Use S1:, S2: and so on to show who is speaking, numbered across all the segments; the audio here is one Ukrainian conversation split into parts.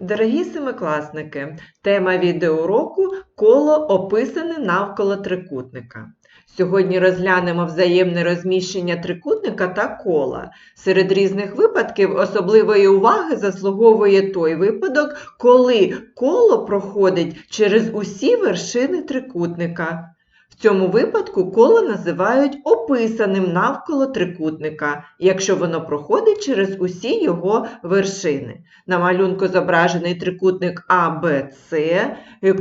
S1: Дорогі семикласники, тема відеоуроку коло описане навколо трикутника. Сьогодні розглянемо взаємне розміщення трикутника та кола. Серед різних випадків особливої уваги заслуговує той випадок, коли коло проходить через усі вершини трикутника. В цьому випадку коло називають описаним навколо трикутника, якщо воно проходить через усі його вершини. На малюнку зображений трикутник АБЦ.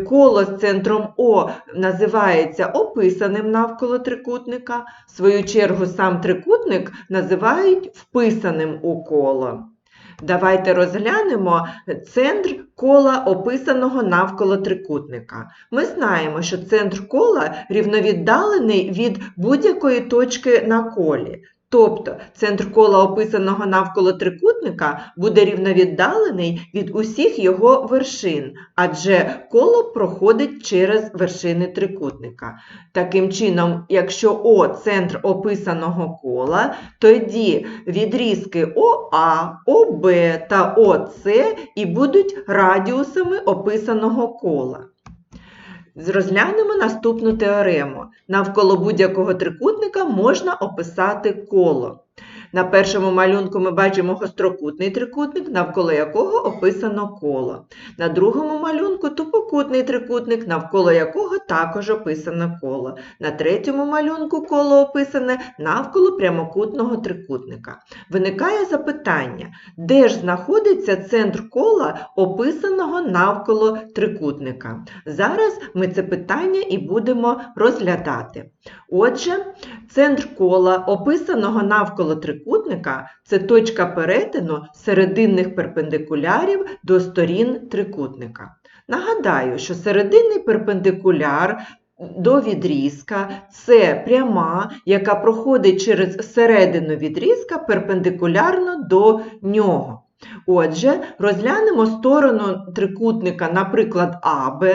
S1: Коло з центром О називається описаним навколо трикутника. В свою чергу сам трикутник називають вписаним у коло. Давайте розглянемо центр кола, описаного навколо трикутника. Ми знаємо, що центр кола рівновіддалений від будь-якої точки на колі. Тобто центр кола, описаного навколо трикутника, буде рівновіддалений від усіх його вершин, адже коло проходить через вершини трикутника. Таким чином, якщо О центр описаного кола, тоді відрізки ОА, ОБ та ОС і будуть радіусами описаного кола. Розглянемо наступну теорему. Навколо будь-якого трикутника можна описати коло. На першому малюнку ми бачимо гострокутний трикутник, навколо якого описано коло. На другому малюнку тупокутний трикутник, навколо якого також описано коло. На третьому малюнку коло описане навколо прямокутного трикутника. Виникає запитання, де ж знаходиться центр кола, описаного навколо трикутника? Зараз ми це питання і будемо розглядати. Отже, центр кола, описаного навколо трикутника, це точка перетину серединних перпендикулярів до сторін трикутника. Нагадаю, що серединний перпендикуляр до відрізка це пряма, яка проходить через середину відрізка перпендикулярно до нього. Отже, розглянемо сторону трикутника, наприклад, АБ,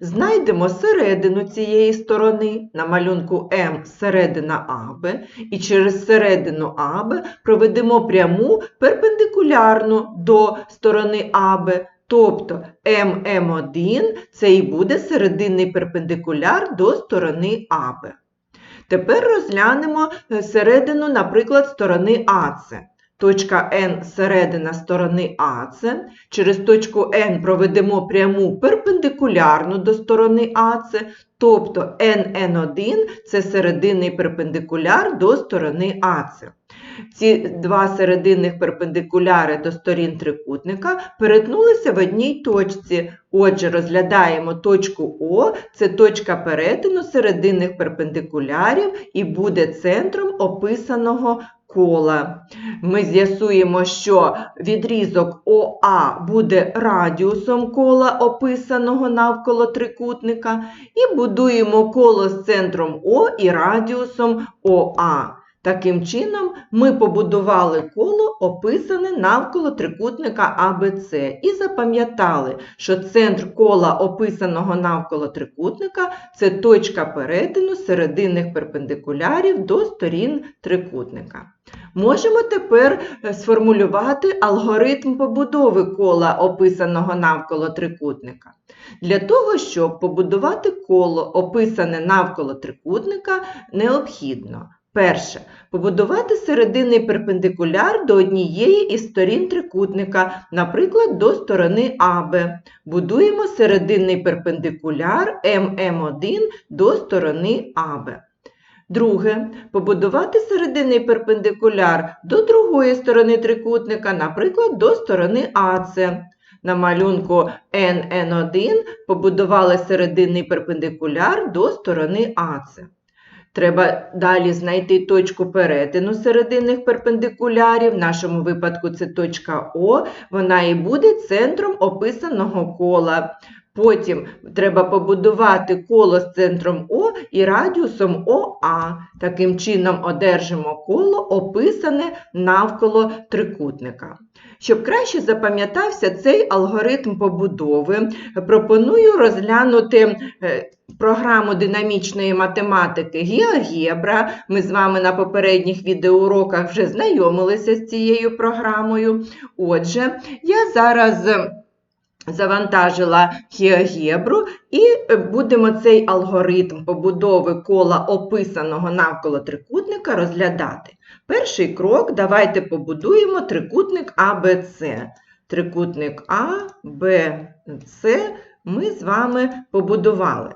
S1: знайдемо середину цієї сторони, на малюнку М середина АБ, і через середину АБ проведемо пряму перпендикулярну до сторони АБ, тобто ММ1 це і буде серединний перпендикуляр до сторони АБ. Тепер розглянемо середину, наприклад, сторони АЦ. Точка N середина сторони АЦ. Через точку N проведемо пряму перпендикулярну до сторони АЦ, тобто NN1 це серединний перпендикуляр до сторони АЦ. Ці два серединних перпендикуляри до сторін трикутника перетнулися в одній точці. Отже, розглядаємо точку О, це точка перетину серединних перпендикулярів і буде центром описаного кола. Ми з'ясуємо, що відрізок ОА буде радіусом кола, описаного навколо трикутника, і будуємо коло з центром О і радіусом ОА. Таким чином, ми побудували коло, описане навколо трикутника АБЦ, і запам'ятали, що центр кола, описаного навколо трикутника, це точка перетину серединних перпендикулярів до сторін трикутника. Можемо тепер сформулювати алгоритм побудови кола, описаного навколо трикутника. Для того, щоб побудувати коло, описане навколо трикутника, необхідно Перше. Побудувати серединний перпендикуляр до однієї із сторін трикутника, наприклад, до сторони АБ. Будуємо серединний перпендикуляр ММ1 до сторони АБ. Друге. Побудувати серединний перпендикуляр до другої сторони трикутника, наприклад, до сторони АЦ. На малюнку NN1 побудували серединний перпендикуляр до сторони АЦ. Треба далі знайти точку перетину серединних перпендикулярів. В нашому випадку це точка О, вона і буде центром описаного кола. Потім треба побудувати коло з центром О і радіусом ОА. Таким чином одержимо коло, описане навколо трикутника. Щоб краще запам'ятався цей алгоритм побудови, пропоную розглянути програму динамічної математики Геогебра. Ми з вами на попередніх відеоуроках вже знайомилися з цією програмою. Отже, я зараз завантажила GeoGebra і е, будемо цей алгоритм побудови кола описаного навколо трикутника розглядати. Перший крок давайте побудуємо трикутник АБЦ. Трикутник А, Б, С ми з вами побудували.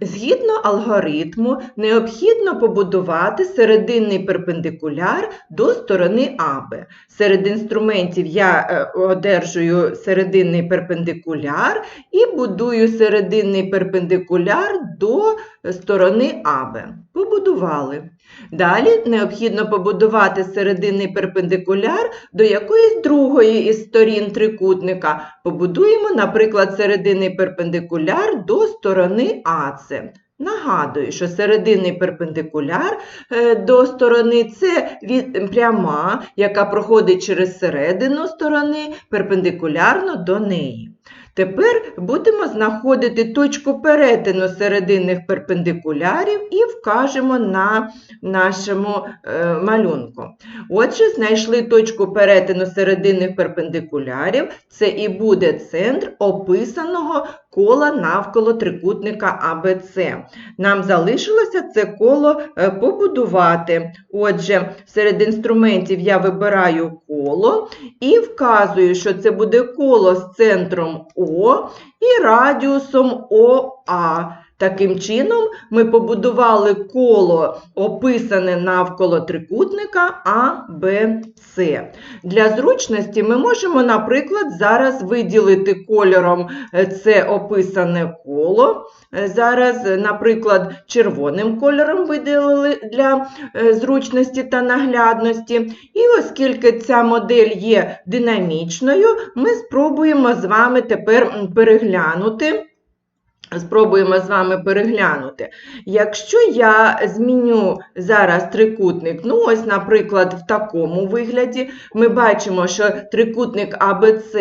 S1: Згідно алгоритму, необхідно побудувати серединний перпендикуляр до сторони АБ. Серед інструментів я е, одержую серединний перпендикуляр і будую серединний перпендикуляр до сторони АБ. Побудували. Далі необхідно побудувати серединний перпендикуляр до якоїсь другої із сторін трикутника. Побудуємо, наприклад, серединний перпендикуляр до сторони АЦ. Нагадую, що серединний перпендикуляр е, до сторони це пряма, яка проходить через середину сторони перпендикулярно до неї. Тепер будемо знаходити точку перетину серединних перпендикулярів і вкажемо на нашому е, малюнку. Отже, знайшли точку перетину серединних перпендикулярів, це і буде центр описаного кола навколо трикутника АБЦ. Нам залишилося це коло е, побудувати. Отже, серед інструментів я вибираю коло і вказую, що це буде коло з центром О і радіусом ОА. Таким чином, ми побудували коло, описане навколо трикутника А, Б, С. Для зручності ми можемо, наприклад, зараз виділити кольором е, це описане коло. Е, Зараз, е, наприклад, червоним кольором виділили для зручності та наглядності. І оскільки ця модель є динамічною, ми спробуємо з вами тепер переглянути. Спробуємо з вами переглянути. Якщо я зміню зараз трикутник, ну ось, наприклад, в такому вигляді, ми бачимо, що трикутник АБЦ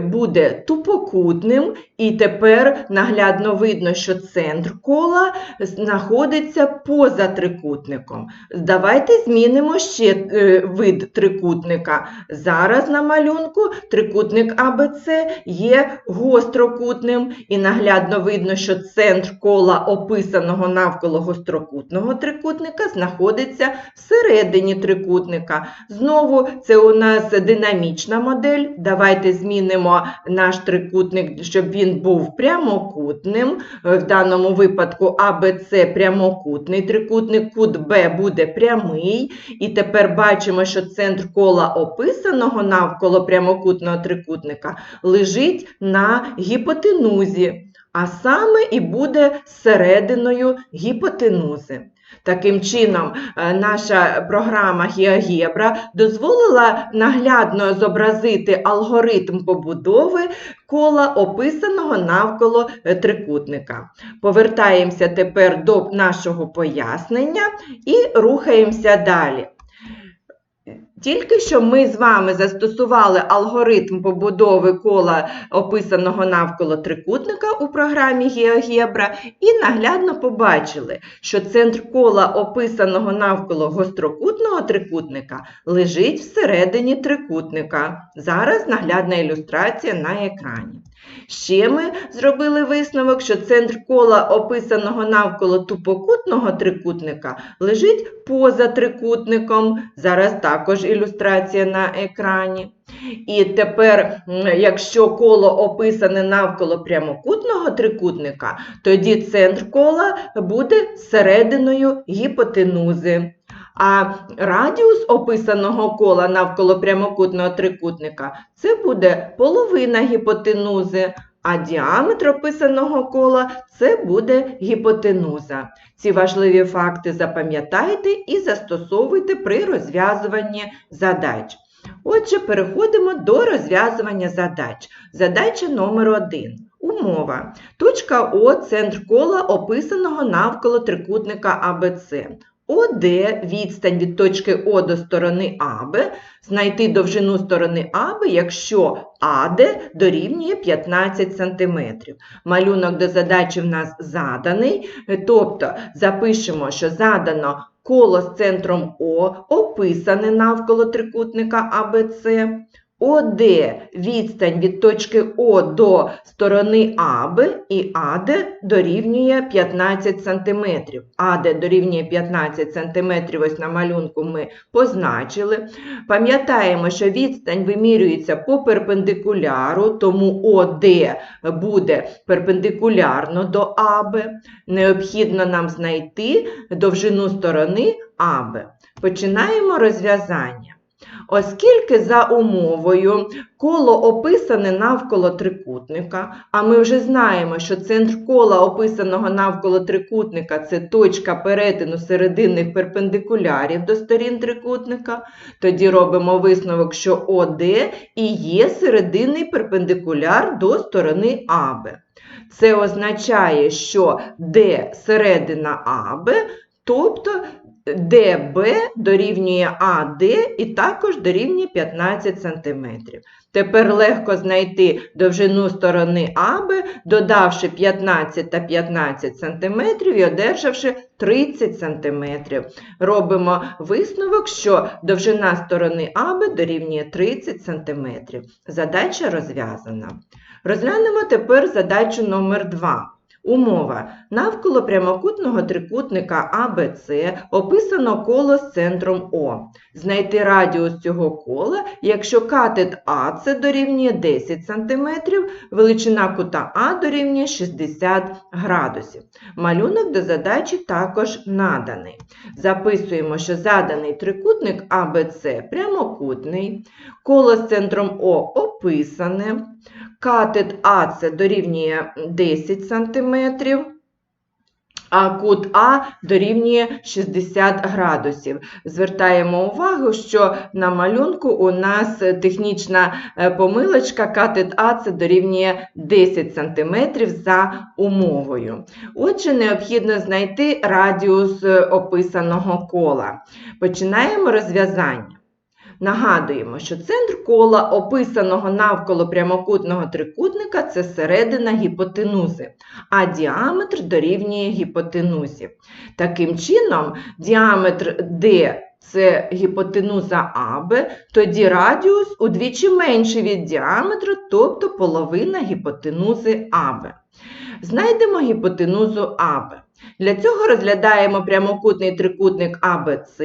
S1: буде тупокутним, і тепер наглядно видно, що центр кола знаходиться поза трикутником. Давайте змінимо ще е, вид трикутника. Зараз на малюнку трикутник АБЦ є гострокутним, і наглядно видно, що центр кола описаного навколо гострокутного трикутника знаходиться всередині трикутника. Знову це у нас динамічна модель. Давайте змінимо наш трикутник, щоб він був прямокутним. В даному випадку АБЦ прямокутний трикутник, кут Б буде прямий. І тепер бачимо, що центр кола описаного навколо прямокутного трикутника лежить на гіпотенузі, а саме і буде серединою гіпотенузи. Таким чином, е, наша програма GeoGebra дозволила наглядно зобразити алгоритм побудови кола, описаного навколо е, трикутника. Повертаємося тепер до нашого пояснення і рухаємося далі. Тільки що ми з вами застосували алгоритм побудови кола, описаного навколо трикутника у програмі Геогебра і наглядно побачили, що центр кола, описаного навколо гострокутного трикутника, лежить всередині трикутника. Зараз наглядна ілюстрація на екрані. Ще ми зробили висновок, що центр кола, описаного навколо тупокутного трикутника, лежить поза трикутником. Зараз також ілюстрація на екрані. І тепер, якщо коло описане навколо прямокутного трикутника, тоді центр кола буде серединою гіпотенузи. А радіус описаного кола навколо прямокутного трикутника це буде половина гіпотенузи, а діаметр описаного кола це буде гіпотенуза. Ці важливі факти запам'ятайте і застосовуйте при розв'язуванні задач. Отже, переходимо до розв'язування задач. Задача номер 1. Умова. Точка О центр кола описаного навколо трикутника АБЦ. ОД відстань від точки О до сторони АБ, знайти довжину сторони АБ, якщо АД дорівнює 15 см. Малюнок до задачі в нас заданий, тобто запишемо, що задано коло з центром О, описане навколо трикутника АБЦ. ОД відстань від точки О до сторони АБ і АД дорівнює 15 см. АД дорівнює 15 см, ось на малюнку ми позначили. Пам'ятаємо, що відстань вимірюється по перпендикуляру, тому ОД буде перпендикулярно до АБ. Необхідно нам знайти довжину сторони АБ. Починаємо розв'язання. Оскільки за умовою коло описане навколо трикутника, а ми вже знаємо, що центр кола, описаного навколо трикутника, це точка перетину серединних перпендикулярів до сторін трикутника, тоді робимо висновок, що ОД і є серединний перпендикуляр до сторони АБ. Це означає, що Д середина АБ, тобто ДБ дорівнює АД і також дорівнює 15 см. Тепер легко знайти довжину сторони АБ, додавши 15 та 15 см і одержавши 30 см. Робимо висновок, що довжина сторони АБ дорівнює 30 см. Задача розв'язана. Розглянемо тепер задачу номер 2. Умова. Навколо прямокутного трикутника АБЦ описано коло з центром О. Знайти радіус цього кола, якщо катет АЦ дорівнює 10 см, величина кута А дорівнює 60 градусів. Малюнок до задачі також наданий. Записуємо, що заданий трикутник АБЦ прямокутний, коло з центром О описане. Катет АЦ дорівнює 10 см, а кут А дорівнює 60 градусів. Звертаємо увагу, що на малюнку у нас технічна е, помилочка, катет АЦ дорівнює 10 см за умовою. Отже, необхідно знайти радіус е, описаного кола. Починаємо розв'язання. Нагадуємо, що центр кола, описаного навколо прямокутного трикутника, це середина гіпотенузи, а діаметр дорівнює гіпотенузі. Таким чином, діаметр D це гіпотенуза АБ, тоді радіус удвічі менший від діаметру, тобто половина гіпотенузи АБ. Знайдемо гіпотенузу АБ. Для цього розглядаємо прямокутний трикутник АБЦ,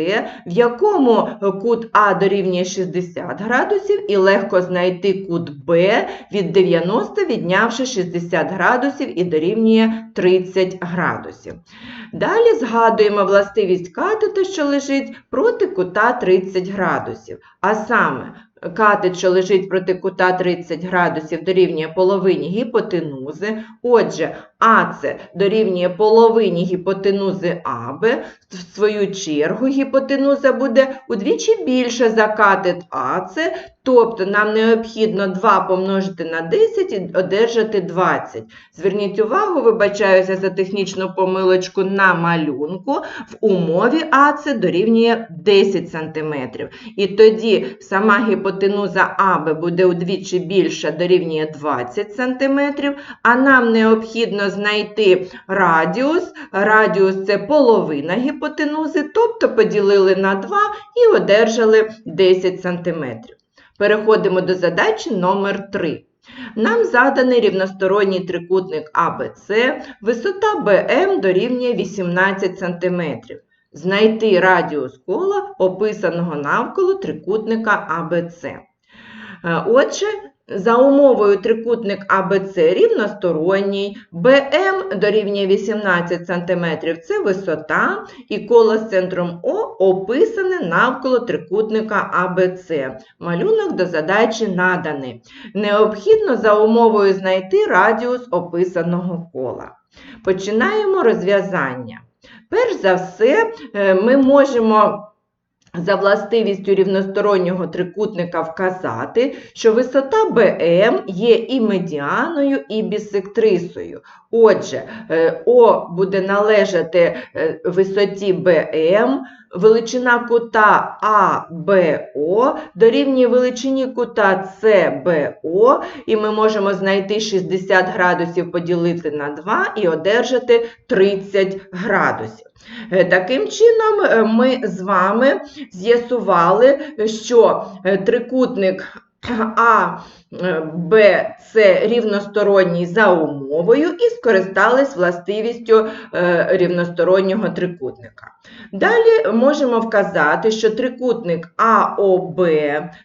S1: в якому кут А дорівнює 60 градусів, і легко знайти кут Б від 90, віднявши 60 градусів і дорівнює 30 градусів. Далі згадуємо властивість катета, що лежить проти кута 30 градусів. А саме Катет, що лежить проти кута 30 градусів, дорівнює половині гіпотенузи. Отже, АЦ дорівнює половині гіпотенузи АБ. В свою чергу гіпотенуза буде удвічі більша за катет АЦ, тобто нам необхідно 2 помножити на 10 і одержати 20. Зверніть увагу, вибачаюся за технічну помилочку на малюнку. В умові АЦ дорівнює 10 см. І тоді сама гіпотенуза АБ буде удвічі більша, дорівнює 20 см, а нам необхідно знайти радіус. Радіус це половина гіпотенузи, тобто поділили на 2 і одержали 10 см. Переходимо до задачі номер 3. Нам заданий рівносторонній трикутник АБЦ, висота БМ дорівнює 18 см. Знайти радіус кола, описаного навколо трикутника АБЦ. Е, отже, за умовою трикутник АБЦ рівносторонній, БМ дорівнює 18 см це висота, і коло з центром О описане навколо трикутника АБЦ. Малюнок до задачі наданий. Необхідно за умовою знайти радіус описаного кола. Починаємо розв'язання. Перш за все, е, ми можемо за властивістю рівностороннього трикутника вказати, що висота БМ є і медіаною, і бісектрисою. Отже, е, О буде належати е, висоті БМ, величина кута АБО дорівнює величині кута СБО, і ми можемо знайти 60 градусів поділити на 2 і одержати 30 градусів. Е, таким чином, ми з вами з'ясували, що трикутник А, е, Б, С рівносторонній за умовою і скористались властивістю е, рівностороннього трикутника. Далі можемо вказати, що трикутник АОБ,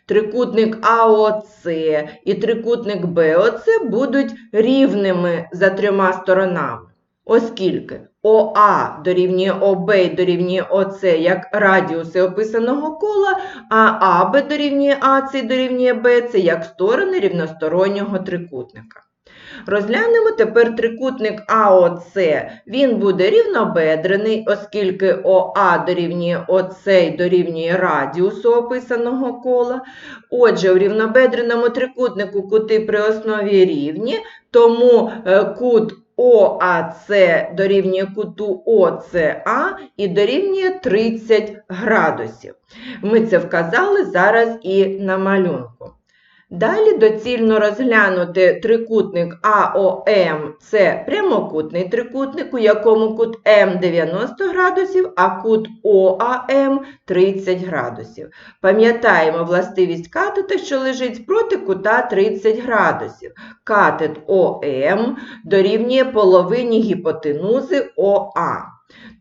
S1: трикутник АОЦ і трикутник БОЦ будуть рівними за трьома сторонами, оскільки ОА дорівнює ОБ дорівнює ОЦ як радіуси описаного кола, а АБ дорівнює АЦ дорівнює БЦ як сторони рівностороннього трикутника. Розглянемо тепер трикутник АОЦ. Він буде рівнобедрений, оскільки ОА дорівнює ОЦ і дорівнює радіусу описаного кола. Отже, у рівнобедреному трикутнику кути при основі рівні, тому е, кут ОАЦ дорівнює куту ОЦА і дорівнює 30 градусів. Ми це вказали зараз і на малюнку. Далі доцільно розглянути трикутник АОМ. Це прямокутний трикутник, у якому кут М 90 градусів, а кут ОАМ 30 градусів. Пам'ятаємо властивість катета, що лежить проти кута 30 градусів. Катет ОМ дорівнює половині гіпотенузи ОА.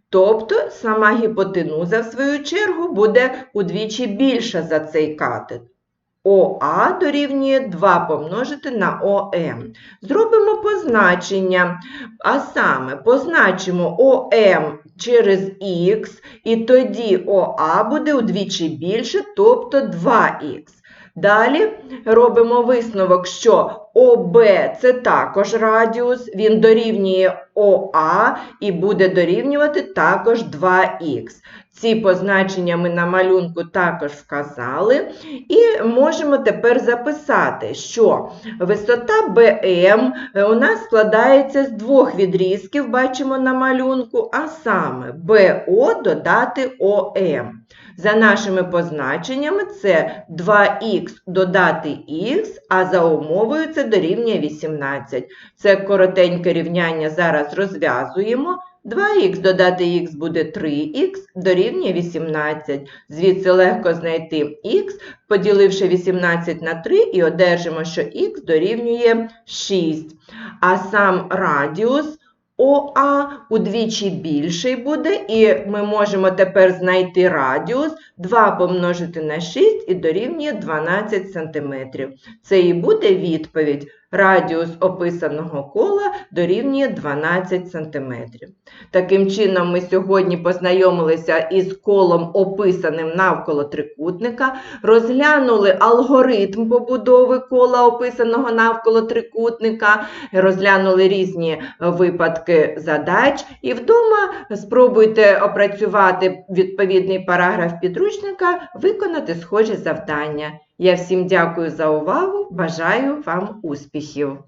S1: Тобто сама гіпотенуза, в свою чергу, буде удвічі більша за цей катет. ОА дорівнює 2 помножити на ОМ. Зробимо позначення, а саме позначимо ОМ через Х, і тоді ОА буде удвічі більше, тобто 2х. Далі робимо висновок, що ОБ це також радіус, він дорівнює ОА і буде дорівнювати також 2х. Ці позначення ми на малюнку також вказали. І можемо тепер записати, що висота BM у нас складається з двох відрізків, бачимо на малюнку, а саме BO додати OM. За нашими позначеннями це 2х додати х, а за умовою це дорівнює 18. Це коротеньке рівняння зараз розв'язуємо. 2х додати х буде 3х, дорівнює 18. Звідси легко знайти х, поділивши 18 на 3 і одержимо, що х дорівнює 6. А сам радіус ОА удвічі більший буде, і ми можемо тепер знайти радіус 2 помножити на 6 і дорівнює 12 см. Це і буде відповідь. Радіус описаного кола дорівнює 12 см. Таким чином, ми сьогодні познайомилися із колом, описаним навколо трикутника, розглянули алгоритм побудови кола, описаного навколо трикутника, розглянули різні випадки задач. І вдома спробуйте опрацювати відповідний параграф підручника, виконати схожі завдання. Я всім дякую за увагу, бажаю вам успіхів!